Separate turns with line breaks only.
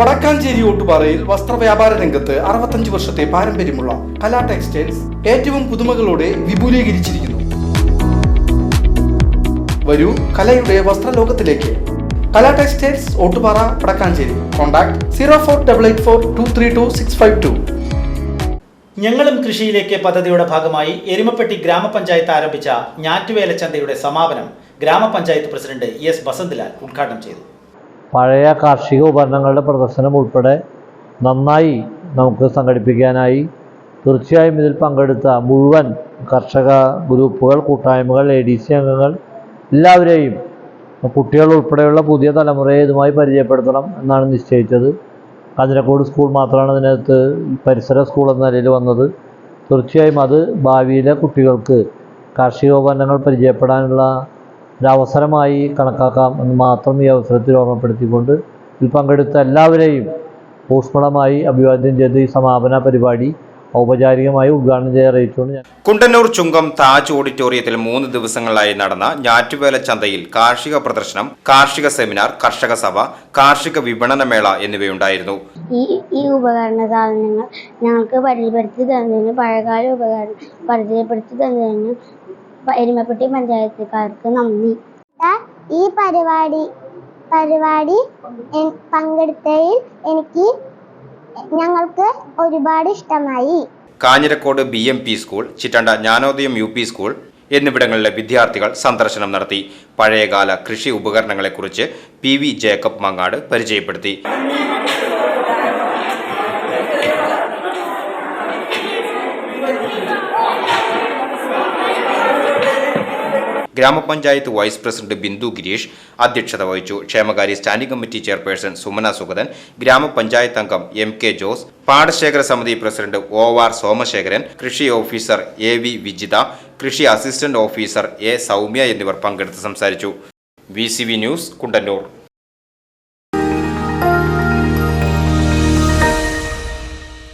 വടക്കാഞ്ചേരി ഓട്ടുപാറയിൽ വസ്ത്രവ്യാപാര രംഗത്ത് അറുപത്തഞ്ച് വർഷത്തെ പാരമ്പര്യമുള്ള കലാ ടെക്സ്റ്റൈൽസ് ഏറ്റവും പുതുമകളോടെ വിപുലീകരിച്ചിരിക്കുന്നു. വരൂ കലയുടെ വസ്ത്രലോകത്തിലേക്ക്. Kala textiles Ottupara Vadakkanchery. Contact zero four double eight four two three two six five two.
ഞങ്ങളും കൃഷിയിലേക്ക് പദ്ധതിയുടെ ഭാഗമായി എരുമപ്പെട്ടി ഗ്രാമപഞ്ചായത്ത് ആരംഭിച്ച ഞാറ്റുവേല ചന്തയുടെ സമാപനം ഗ്രാമപഞ്ചായത്ത് പ്രസിഡന്റ് എസ് ബസന്ത്ലാൽ ഉദ്ഘാടനം ചെയ്തു.
പഴയ കാർഷിക ഉപകരണങ്ങളുടെ പ്രദർശനം ഉൾപ്പെടെ നന്നായി നമുക്ക് സംഘടിപ്പിക്കാനായി തീർച്ചയായും ഇതിൽ പങ്കെടുത്ത മുഴുവൻ കർഷക ഗ്രൂപ്പുകൾ കൂട്ടായ്മകൾ എ ഡി സി അംഗങ്ങൾ എല്ലാവരെയും കുട്ടികൾ ഉൾപ്പെടെയുള്ള പുതിയ തലമുറയെ ഇതുമായി പരിചയപ്പെടുത്തണം എന്നാണ് നിശ്ചയിച്ചത്. കാഞ്ഞിരക്കോട് സ്കൂൾ മാത്രമാണ് ഇതിനകത്ത് പരിസര സ്കൂൾ എന്ന നിലയിൽ വന്നത്. തീർച്ചയായും അത് ഭാവിയിലെ കുട്ടികൾക്ക് കാർഷികോപകരണങ്ങൾ പരിചയപ്പെടാനുള്ള ഒരവസരമായി കണക്കാക്കാം എന്ന് മാത്രം ഈ അവസരത്തിൽ ഓർമ്മപ്പെടുത്തിക്കൊണ്ട് ഇതിൽ പങ്കെടുത്ത എല്ലാവരെയും ഊഷ്മളമായി അഭിവാദ്യം ചെയ്ത് ഈ സമാപന പരിപാടി ഔപചാരികമായി ഉദ്ഘാടനം ചെയ്യാൻ അറിയിച്ചുകൊണ്ട് ഞാൻ
കുണ്ടന്നൂർ ചുങ്കം താജ് ഓഡിറ്റോറിയത്തിൽ മൂന്ന് ദിവസങ്ങളിലായി നടന്ന ഞാറ്റുവേല ചന്തയിൽ കാർഷിക പ്രദർശനം കാർഷിക സെമിനാർ കർഷക സഭ കാർഷിക വിപണന മേള എന്നിവയുണ്ടായിരുന്നു.
ഈ ഈ ഉപകരണ സാധനങ്ങൾ ഞങ്ങൾക്ക് പരിചയപ്പെടുത്തി തന്നതിന് പഴയകാല ഉപകരണം പരിചയപ്പെടുത്തി തന്നതിന് എരുമപ്പെട്ടി പഞ്ചായത്തുകാർക്ക് നന്ദി. ഈ പരിപാടി പരിപാടി പങ്കെടുത്തയിൽ പങ്കെടുത്തതിൽ എനിക്ക് ഞങ്ങൾക്ക് ഒരുപാട് ഇഷ്ടമായി.
Kanjirakode B M P school Chittanda Jnanodayam U P school എന്നിവിടങ്ങളിലെ വിദ്യാർത്ഥികൾ സന്ദർശനം നടത്തി. പഴയകാല കൃഷി ഉപകരണങ്ങളെക്കുറിച്ച് പി വി ജേക്കബ് മങ്ങാട് പരിചയപ്പെടുത്തി. ഗ്രാമപഞ്ചായത്ത് വൈസ് പ്രസിഡന്റ് ബിന്ദു ഗിരീഷ് അധ്യക്ഷത വഹിച്ചു. ക്ഷേമകാര്യ standing committee chairperson Sumana Sugathan ഗ്രാമപഞ്ചായത്ത് അംഗം എം കെ ജോസ് പാടശേഖര സമിതി പ്രസിഡന്റ് ഒ ആർ സോമശേഖരൻ കൃഷി ഓഫീസർ എ വി വിജിത കൃഷി അസിസ്റ്റന്റ് ഓഫീസർ എ സൗമ്യ എന്നിവർ പങ്കെടുത്ത് സംസാരിച്ചു. V news Kundannoor.